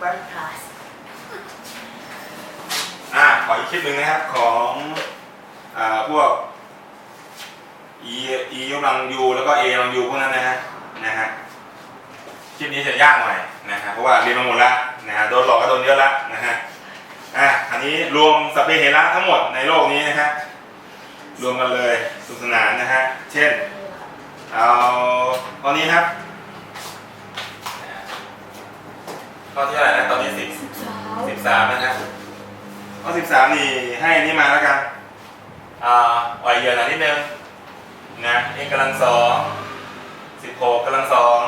broadcast อะขออีกคลิปหนึ่งนะครับของอ่าพวก e e ยกกำลัง u แล้วก็ a กำลัง u พวกนั้นนะฮะนะฮะคลิปนี้จะยากหน่อยนะฮะเพราะว่าเรียนมาหมดแล้วนะฮะโดนหลอกก็โดนเยอะแล้วนะฮะอะอันนี้รวมสเปเหระทั้งหมดในโลกนี้นะฮะรวมกันเลยสนุขสนานนะฮะเช่นเอาตอนนี้ครับ ข้อที่เท่าไหร่นะตอนนี้สิบสิบสามนะครับข้อสิบสามนี่ให้อันนี้มาแล้วกันอ่าอ่อยเหยื่อหน่อยนิดนึงนะเอกกำลังสองสิบหกกำลังสอง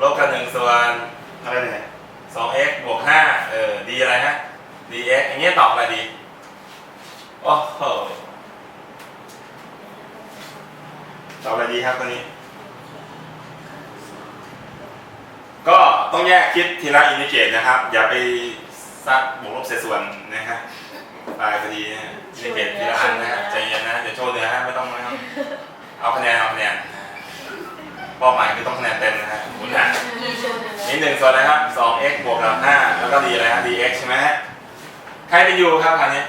ลบกันหนึ่งส่วนอะไรเนี่ยสอง x บวกห้าเออดีอะไรฮะ dx อย่างเงี้ยตอบอะไรดีโอ้โหตอบอะไรดีครับตอนนี้ ก็ต้องแยกคิดทีละอินดิเกตนะครับ อย่าไปซักบวกลบเศษส่วนนะฮะตายพอดีนะฮะอินดิเกตทีละอันนะฮะใจเย็นนะเดี๋ยวโชว์เนื้อฮะไม่ต้องไม่ต้องเอาคะแนนเอาคะแนนนะฮะเป้าหมายคือต้องคะแนนเต็มนะฮะหมุนหะนี่หนึ่งส่วนนะครับสอง x บวกกับห้าแล้วก็ดีอะไรฮะ dx ใช่ไหมฮะใครเป็น u ครับอันนี้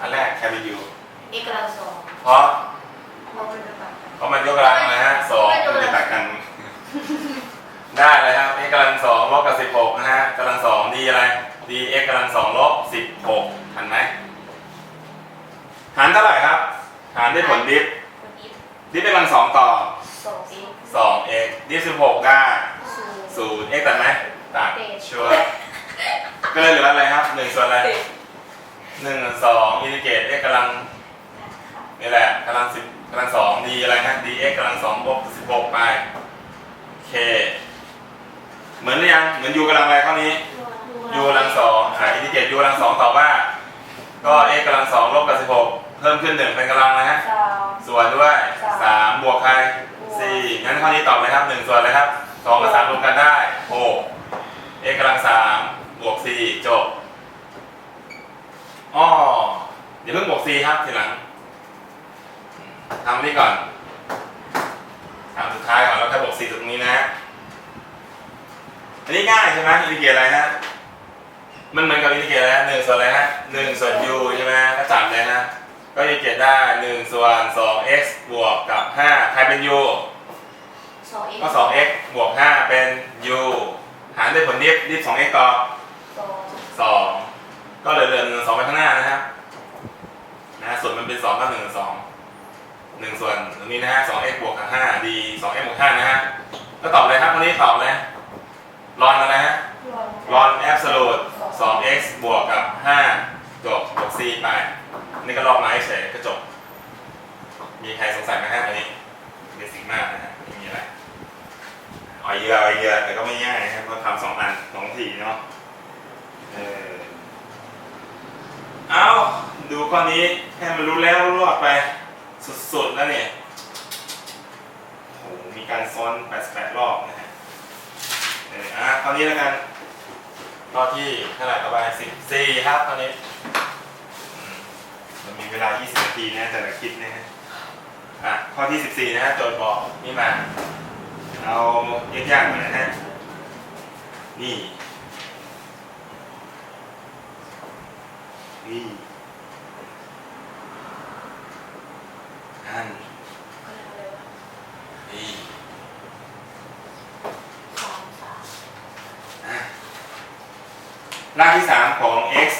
อันแรกใครเป็น u เอกลักษณ์สองเพราะเพราะมันจะแบบเพราะมันยกกำลังอะไรฮะสองมันจะตัดกัน ได้เลยครับ x กำลังสองลบกับสิบหกนะฮะกำลังสองดีอะไร d x กำลังสองลบสิบหกหันไหมหารเท่าไหร่ครับ หารด้วยผลดิฟคนอีฟดิฟเป็นกำลังสองต่อสองเอกสอง x ดิฟสิบหกได้ศูนย์ศูนย์ x ตัดไหมตัดชัวร์ก็เลยเหลืออะไรครับหนึ่งส่วนอะไรหนึ่งส่วนสองอินทิเกรต x กำลังนี่แหละกำลังสิบกำลังสองดีอะไรฮะ d x กำลังสองลบสิบหกไปโอ เคเหมือนหรือยังเหมือนยูกำลังอะไรข้อนี้ยูกำลังสองหาอินทิเกรตยูกำลังสองตอบว่า ก็ x กำลังสองลบกับสิบหกเพิ่มขึ้นหนึ่งเป็นกำลังนะฮะสามส่วนด้วยสามสามบวกใครสี่งั้นข้อนี้ตอบเลยครับหนึ่งส่วนเลยครับสองกับสามรวมกันได้หก x กำลังสามบวกสี่จบอ้อเดี๋ยวเพิ่งบวกสี่ครับทีหลังทำนี่ก่อนทำสุดท้ายก่อนแล้วค่อยบวกสี่ตรงนี้นะ อันนี้ง่ายใช่ไหมอินทิเกรตอะไรฮะ มันเหมือนกับอินทิเกรตอะไรฮะหนึ่งส่วนอะไรฮะหนึ่งส่วน u ใช่ไหมก็จับเลยนะก็อินทิเกรตได้หนึ่งส่วนสอง x บวกกับห้าใครเป็น u สองเอกก็สอง x บวกห้าเป็น u หารด้วยผลดิฟดิฟสอง x ต่อสองสองก็เหลือเหลือหนึ่งสองไปข้างหน้านะครับนะฮะส่วนมันเป็นสองก็หนึ่งสองหนึ่งส่วนตรงนี้นะฮะสอง x บวกกับห้าดีสอง x บวกห้านะฮะแล้วตอบเลยครับวันนี้ตอบเลย รอนอะไรฮะรอนแอบสูต 2x บวกกับ 5 จบ บวก c ไป นี่ก็ลอกมาให้เฉยก็จบ มีใครสงสัยไหมฮะอันนี้เบสิกมากนะฮะไม่มีอะไรอ่อยเยอะอ่อยเยอะแต่ก็ไม่ง่ายนะครับเพราะทำสองอันสองทีเนาะเออเอาดูข้อนี้ให้มันรู้แล้วรู้รอดไปสุดๆแล้วเนี่ยโหมีการซ้อน 88 รอบนะฮะเอออะตอนนี้แล้วกันข้อที่เท่าไหร่ต่อไปสิบสี่ครับตอนนี้มันมีเวลา 20 นาทีนะแต่ละคลิปนะฮะอะข้อที่ 14 นะฮะโจทย์บอกนี่มา เอายากๆหน่อยนะฮะ นี่ นี่อันนี่ สองสาม อะ รากที่ 3 ของ x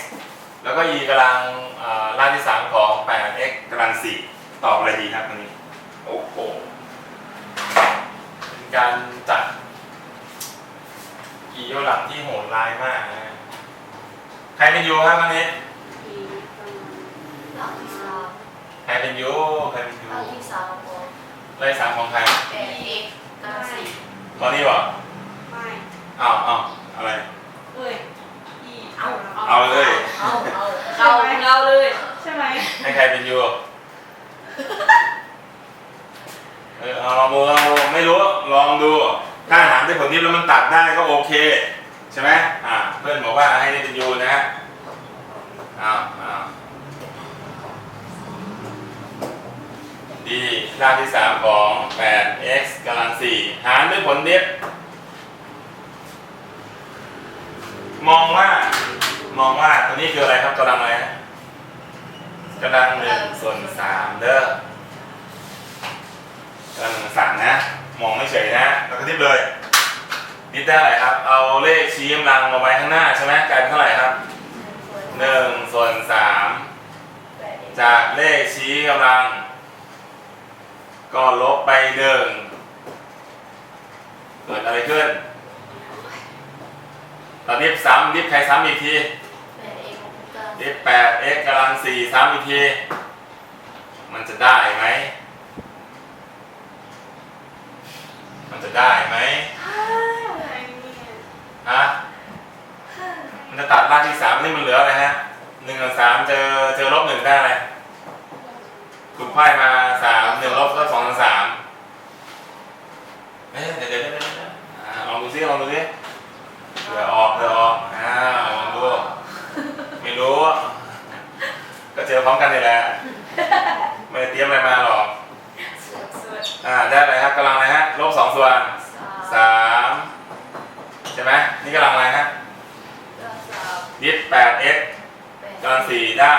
แล้วก็ e กำลังอ่ารากที่ 3 ของ 8x กำลัง 4 ตอบอะไรดีครับตรงนี้ โอ้โหเป็นการจัดอีโยหลังที่โหดร้ายมากนะฮะใครเป็นยูครับวันนี้อีหลักที่สามใครเป็นยูใครเป็นยูหลักที่สามของไล่สามของใครแปดเอกกำลังสี่ตอนนี้วะไม่อ้าวอ้าวอะไรเอ้ยอี เอาเลยเอาเอาเอาเอาเลยใช่ไหมให้ใครเป็นยูเออเอาลองดูลองดูไม่รู้ลองดู ถ้าหารด้ผลนี้แล้วมันตัดได้ก็โอเค ใช่ไหมอ่าเพื่อนบอกว่าให้ได้เป็นยูนะฮะอ้าวอ้าวดีรากที่สามของ 8x กำลัง4หารด้วยผลดิฟมองว่า มองว่าตัวนี้คืออะไรครับกำลังอะไรฮะกำลังหนึ่งส่วนสามเด้อกำลังหนึ่งสามนะ มองไม่เฉยนะ แล้วก็ทิปเลย นิดได้ไรครับ เอาเลขชี้กำลังมาไว้ข้างหน้าใช่ไหมกลายเป็นเท่าไหร่ครับหนึ่งส่วนสามจากเลขชี้กำลัง ก็ลบไปหนึ่งเกิดอะไรขึ้นตอนนี้ซ้ำดิฟใครซ้ำอีกที ดิฟแปด x กำลังสี่ซ้ำอีกที มันจะได้ไหม มันจะได้ไหมฮะ มันจะตัดรากที่สามนี่มันเหลืออะไรฮะหนึ่งกับสามเจอเจอลบหนึ่งได้อะไรคุณไพ่มาสามหนึ่งลบก็สองกับสามเอ๊ะเดี๋ยวเดี๋ยวเดี๋ยวเดี๋ยวอ่าลองดูซิลองดูซิเผื่อออกเผื่อออกอ่าลองดู ไม่รู้ ก็เจอ พร้อมกันนี่แหละไม่ได้เตรียมอะไรมาหรอกอ่าได้อะไรครับกำลังอะไรฮะลบสองส่วนสามใช่ไหมนี่กำลังอะไรฮะยิบแปด x กำลังสี่ได้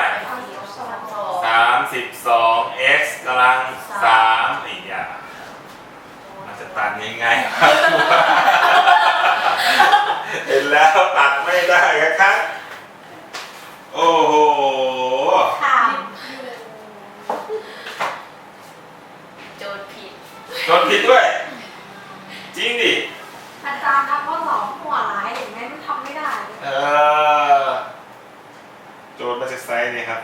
สามสิบสอง x กำลังสามอีกอย่างมันจะตัดยังไงครับเห็นแล้วตัดไม่ได้ครับโอ้โห ถาม โจทย์ ผิดจดผิดด้วย จริงดิ อาจารย์ทำข้อสอบหัวร้ายอย่างนี้มันทำไม่ได้ เออ โจทย์มาจากไซต์นี่ครับ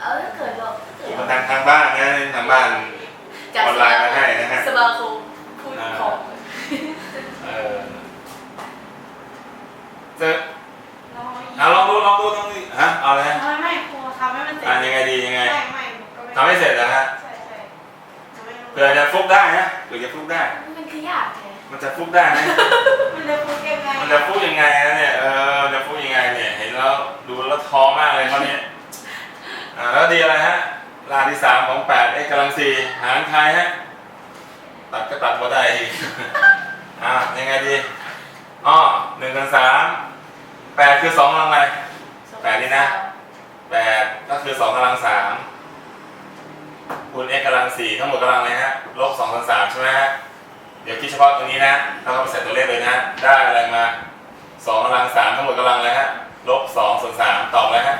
เออเกิดหรอกเกิดมาทางทางบ้านนะทางบ้านออนไลน์มาให้นะฮะสมาคมพูดของเออเจอเอาลองดูลองดูลองดูฮะเอาเลยฮะไม่ไม่ครูทำให้มันเสร็จอ่านยังไงดียังไงไม่ไม่หนูก็ไม่ทำให้เสร็จ กได้นะเผื่อจะฟุกได้ มันคือยากแท้มันจะฟุกได้นะมันจะพูดยังไงมันจะฟุกยังไงนะเนี่ยเออมันจะฟุกยังไงเนี่ยเห็นแล้วดูแล้วท้อมากเลยเขาเนี่ยอ่าแล้วดีอะไรฮะรากที่สามของแปดเอกกำลังสี่หารใครฮะตัดก็ตัดมาได้อีกอ่ายังไงดีอ๋อหนึ่งกันสามแปดคือสองกำลังอะไรแปดนี่นะแปดก็คือสองกำลังสามคูณ x กำลัง สี่ทั้งหมดกำลังอะไรฮะลบสองกำลังสามใช่ไหมฮะเดี๋ยวคิดเฉพาะตรงนี้นะแล้วก็ไปใส่ตัวเลขเลยนะได้อะไรมาสองกำลังสามทั้งหมดกำลังอะไรฮะลบสองส่วนสามตอบอะไรฮะ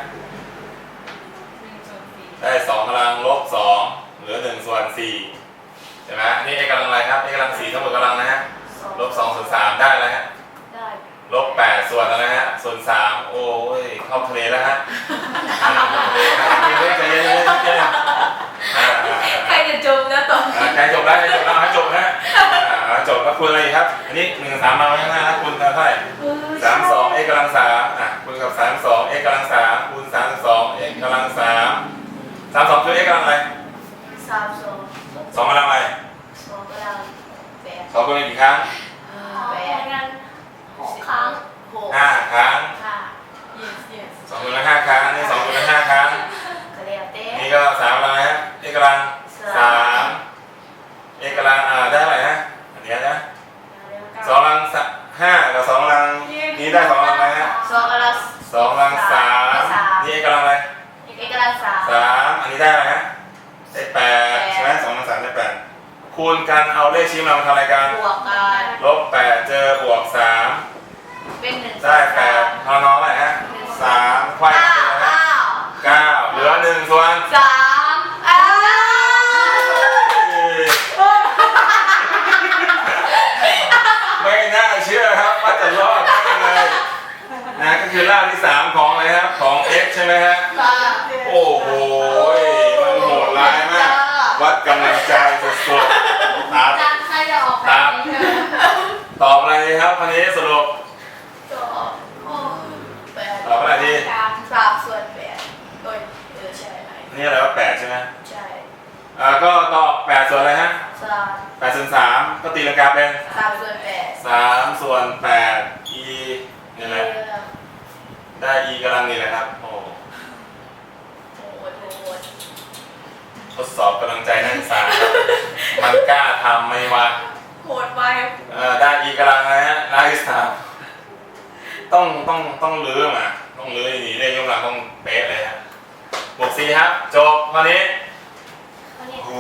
หนึ่งส่วนสี่ได้สองกำลังลบสองเหลือหนึ่งส่วนสี่ใช่ไหมอันนี่ x กำลังอะไรครับ x กำลังสี่ทั้งหมดกำลังนะฮะลบสองส่วนสามได้แล้วฮะได้ลบแปดส่วนอะไรฮะส่วนสามโอ้ยเข้าทะเลแล้วฮะอ่าเข้าทะเลครับใจเย็นใจเย็นใจเย็นอ่าอ่า ใคร อ่า จบแล้วตอนอ่าใกล้จบแล้วใกล้จบแล้วจบนะอ่าจบแล้วคุณอะไรครับ อันนี้หนึ่งสามมาไว้ข้างหน้านะคุณนเท่าไหร่สามสองเอกำลังสามอะคุณกับสามสองเอกำลังสามคูณสามสอง x กำลังสามสามสองคือ x กำลังอะไร สามสอง สองกำลังอะไร สองกำลังแปด สองคูณกี่ครั้ง แปดหกครั้งหก ห้าครั้ง ค่ะ yes yes สองคูณละห้าครั้งนี่สองคูณละห้าครั้ง ก็เรียกเต้ นี่ก็สามกำลังนะฮะ x กำลัง สาม x กำลังอ่าได้เท่าไหร่นะอันเนี้ยนะสองกำลังสะห้ากับสองกำลังนี่ได้สองกำลังอะไรฮะสองกำลังสองกำลังสามนี่ x กำลังอะไรเอกกำลังสามสามอันนี้ได้อะไรฮะได้แปดใช่ไหมสองกำลังสามได้แปดคูณกันเอาเลขชี้กำลังมาทำอะไรกันบวกกันลบแปดเจอบวกสามเป็นหนึ่งได้แปดพอน้องอะไรฮะสามควายเก้าเป็นอะไรฮะเก้าเก้าเหลือหนึ่งส่วนสามอ้าว ไม่น่าเชื่อครับว่าจะรอดได้เลยนะก็คือรากที่ สามของอะไรครับของ x ใช่ไหมฮะค่ะโอ้โหมันโหดร้ายมาก วัดกำลังใจสุดๆครับจังใครจะออกแบบนี้เธอตอบอะไรดีครับวันนี้สรุปจบโอ้แปดตอบอะไรดีสามสามส่วนแปดโอ้ยเออใช่ไหมอันนี่อะไรว่าแปดใช่ไหมใช่อ่าก็ตอบแปดส่วนอะไรฮะสามแปดส่วนสามก็ตีลังกาเป็นสามส่วนแปดสามส่วนแปด e นี่แหละ เออ ได้ e กำลังนี่แหละครับ โอ้โหดโหดทดสอบกำลังใจนักศึกษาครับมันกล้าทำไหมวะโหดไปเอ่อได้ e กำลังนะฮะรากที่สามต้องต้องต้องลื้อมาต้องลื้ออย่างนี้เลขยกกำลังต้องเป๊ะเลยครับบวกสี่ครับจบตอนนี้วันนี้โอ้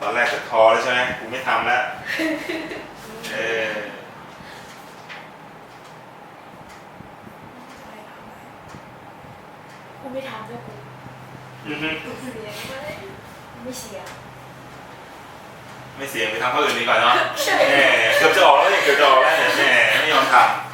ตอนแรกจะทอแล้วใช่ไหมกูไม่ทำแล้ว เออ กูไม่ทำด้วยกูอือฮึเสียงมาเลยไม่เสีย ไม่เสียงไปทำข้ออื่นดีกว่าเนาะใช่ แหมเกือบจะออกแล้วนี่เกือบจะออกแล้วเนี่ยแหมไม่ยอมทำนะฮะ